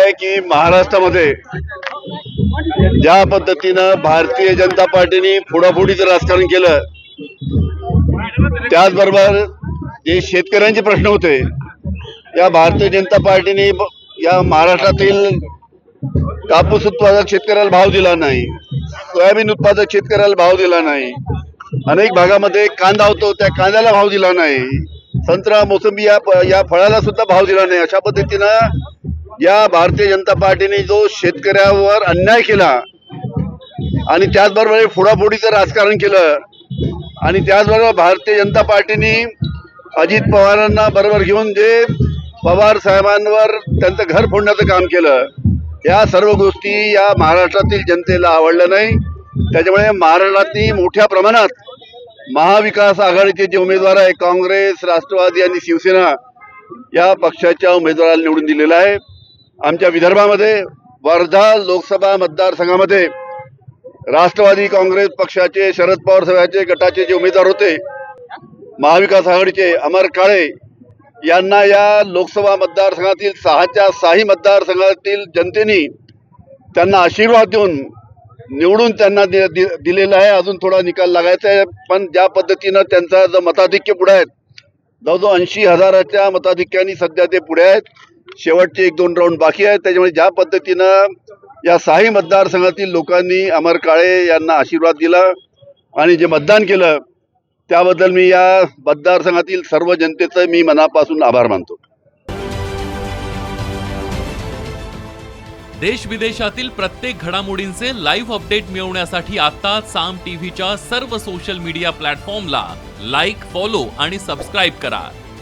आहे की महाराष्ट्रामध्ये ज्या पद्धतीनं भारतीय जनता पार्टीने पुढापुढीचं राजकारण केलं त्याचबरोबर जे शेतकऱ्यांचे प्रश्न होते या भारतीय जनता पार्टीने या महाराष्ट्रातील कापूस उत्पादक शेतकऱ्याला भाव दिला नाही सोयाबीन उत्पादक शेतकऱ्याला भाव दिला नाही अनेक भागामध्ये कांदा होतो त्या कांद्याला भाव दिला नाही संत्रा मोसंबी या या फळाला सुद्धा भाव दिला नाही अशा पद्धतीनं या भारतीय जनता पार्टीने जो शेतकऱ्यावर अन्याय केला आणि त्याचबरोबर फोडाफोडीचं राजकारण केलं आणि त्याचबरोबर भारतीय जनता पार्टीने अजित पवारांना बरोबर घेऊन जे पवार साहेबांवर त्यांचं घर फोडण्याचं काम केलं या सर्व गोष्टी या महाराष्ट्रातील जनतेला आवडल्या नाही. त्याच्यामुळे महाराष्ट्रातील मोठ्या प्रमाणात महाविकास आघाडीचे जे उमेदवार आहे काँग्रेस राष्ट्रवादी आणि शिवसेना या पक्षाच्या उमेदवाराला निवडून दिलेला आहे. आमच्या विदर्भामध्ये वर्धा लोकसभा मतदारसंघामध्ये राष्ट्रवादी काँग्रेस पक्षाचे शरद पवार साहेबांचे गटाचे जे उमेदवार होते महाविकास आघाडीचे अमर काळे यांना या लोकसभा मतदारसंघातील सहाच्या साही मतदारसंघातील जनतेने त्यांना आशीर्वाद देऊन निवडून त्यांना दि, दि, दिलेला आहे. अजून थोडा निकाल लागायचा आहे पण ज्या पद्धतीनं त्यांचा जो मताधिक्य पुढे आहेत जवळजवळ ऐंशी हजाराच्या मताधिक्याने सध्या ते पुढे आहेत. शेवटचे एक दोन राऊंड बाकी आहेत. त्याच्यामुळे ज्या पद्धतीनं या साही मतदारसंघातील लोकांनी अमर काळे यांना आशीर्वाद दिला आणि जे मतदान केलं त्याबद्दल मी या मतदारसंघातील सर्व जनतेचं मी मनापासून आभार मानतो. देश विदेशातील प्रत्येक घडामोडींचे लाईव्ह अपडेट मिळवण्यासाठी आता साम टीव्हीच्या सर्व सोशल मीडिया प्लॅटफॉर्मला लाईक फॉलो आणि सबस्क्राईब करा.